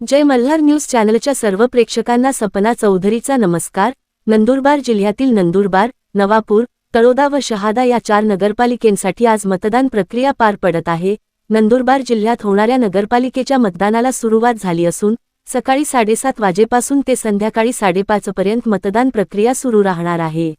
जय Malhar news चॅनलच्या सर्व प्रेक्षकांना सपना चौधरीचा नमस्कार. नंदुरबार जिल्ह्यातील नंदुरबार नवापूर तळोदा व शहादा या चार नगरपालिकेंसाठी आज मतदान प्रक्रिया पार पडत आहे. नंदुरबार जिल्ह्यात होणाऱ्या नगरपालिकेच्या मतदानाला सुरुवात झाली असून सकाळी साडेसात वाजेपासून ते संध्याकाळी साडेपाचपर्यंत मतदान प्रक्रिया सुरू राहणार आहे.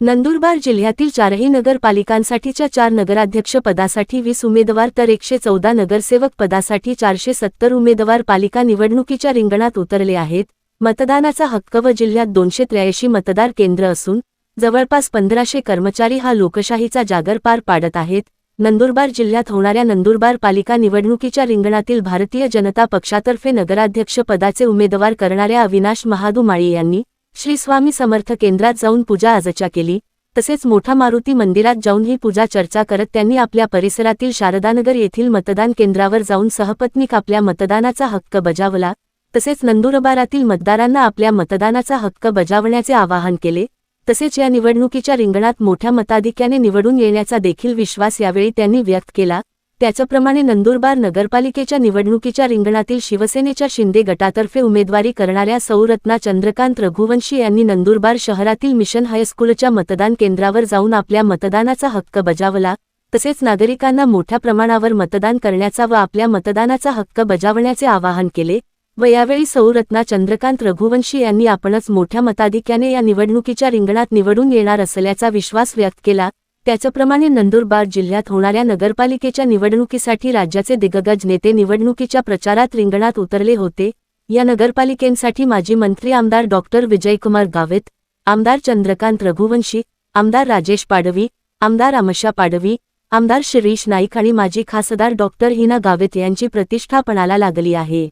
नंदुरबार जिल्ह्यातील चारही नगरपालिकांसाठीच्या चार नगराध्यक्ष पदासाठी वीस उमेदवार तर एकशे चौदा नगरसेवक पदासाठी चारशे सत्तर उमेदवार पालिका निवडणुकीच्या रिंगणात उतरले आहेत. मतदानाचा हक्क व जिल्ह्यात दोनशे त्र्याऐंशी मतदार केंद्र असून जवळपास पंधराशे कर्मचारी हा लोकशाहीचा जागर पार पाडत आहेत. नंदुरबार जिल्ह्यात होणाऱ्या नंदुरबार पालिका निवडणुकीच्या रिंगणातील भारतीय जनता पक्षातर्फे नगराध्यक्ष पदाचे उमेदवार करणाऱ्या अविनाश महादुमाळी यांनी श्री स्वामी समर्थ केंद्रात जाऊन पूजा आजच्या केली. तसेच मोठा मारुती मंदिरात जाऊन ही पूजा चर्चा करत त्यांनी आपल्या परिसरातील शारदानगर येथील मतदान केंद्रावर जाऊन सहपत्नीक आपल्या मतदानाचा हक्क बजावला. तसेच नंदुरबारातील मतदारांना आपल्या मतदानाचा हक्क बजावण्याचे आवाहन केले. तसेच या निवडणुकीच्या रिंगणात मोठ्या मताधिक्याने निवडून येण्याचा देखील विश्वास यावेळी त्यांनी व्यक्त केला. त्याचप्रमाणे नंदुरबार नगरपालिकेच्या निवडणुकीच्या रिंगणातील शिवसेनेच्या शिंदे गटातर्फे उमेदवारी करणाऱ्या सौरत्ना चंद्रकांत रघुवंशी यांनी नंदुरबार शहरातील मिशन हायस्कूलच्या मतदान केंद्रावर जाऊन आपल्या मतदानाचा हक्क बजावला. तसेच नागरिकांना मोठ्या प्रमाणावर मतदान करण्याचा व आपल्या मतदानाचा हक्क बजावण्याचे आवाहन केले व यावेळी सौरत्ना चंद्रकांत रघुवंशी यांनी आपणच मोठ्या मताधिक्याने या निवडणुकीच्या रिंगणात निवडून येणार असल्याचा विश्वास व्यक्त केला. त्याचप्रमाणे नंदुरबार जिल्ह्यात होणाऱ्या नगरपालिकेच्या निवडणुकीसाठी राज्याचे दिग्गज नेते निवडणुकीच्या प्रचारात रिंगणात उतरले होते. या नगरपालिकेंसाठी माजी मंत्री आमदार डॉक्टर विजयकुमार गावित आमदार चंद्रकांत रघुवंशी आमदार राजेश पाडवी आमदार अमशा पाडवी आमदार शिरीष नाईक आणि माजी खासदार डॉक्टर हिना गावित यांची प्रतिष्ठापणाला लागली आहे.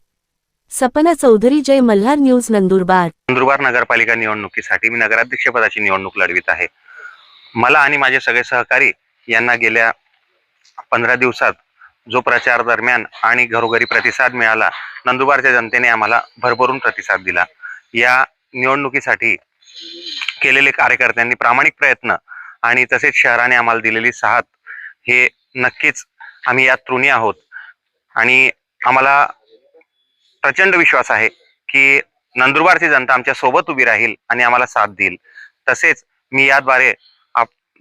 सपना चौधरी जय मल्हार न्यूज नंदुरबार. नंदुरबार नगरपालिका निवडणुकीसाठी मी नगराध्यक्षपदाची निवडणूक लढवित आहे. मला आणि माझे सगळे सहकारी यांना गेल्या पंधरा दिवसात जो प्रचार दरम्यान आणि घरोघरी प्रतिसाद मिळाला नंदुरबारच्या जनतेने आम्हाला भरभरून प्रतिसाद दिला. या निवडणुकीसाठी केलेले कार्यकर्त्यांनी प्रामाणिक प्रयत्न आणि तसेच शहराने आम्हाला दिलेली साथ हे नक्कीच आम्ही यात तृणी आहोत. आणि आम्हाला प्रचंड विश्वास आहे की नंदुरबारची जनता आमच्यासोबत उभी राहील आणि आम्हाला साथ देईल. तसेच मी याद्वारे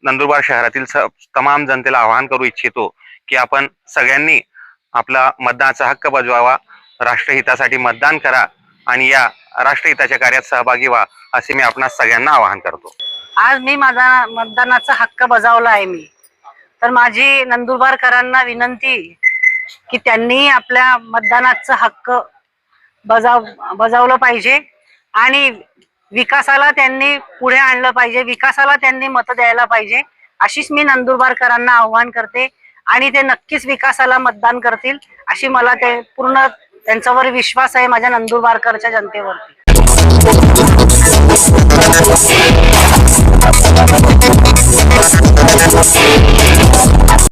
नंदुरबार शहरातील तमाम जनतेला आवाहन करू इच्छितो की आपण सगळ्यांनी आपला मतदानाचा हक्क बजवावा राष्ट्रहितासाठी मतदान करा आणि या राष्ट्रहिताच्या कार्यात सहभागी व्हा असे मी आपणास सगळ्यांना आवाहन करतो. आज मी माझा मतदानाचा हक्क बजावला आहे मी. तर माझी नंदुरबारकरांना विनंती की त्यांनी आपल्या मतदानाचा हक्क बजाव बजावलं पाहिजे आणि विकासाला त्यांनी पुढे आणलं पाहिजे विकासाला त्यांनी मत द्यायला पाहिजे अशीच मी नंदुरबारकरांना आव्हान करते आणि ते नक्कीच विकासाला मतदान करतील अशी मला ते पूर्ण त्यांच्यावर विश्वास आहे माझ्या नंदुरबारकरच्या जनतेवरती.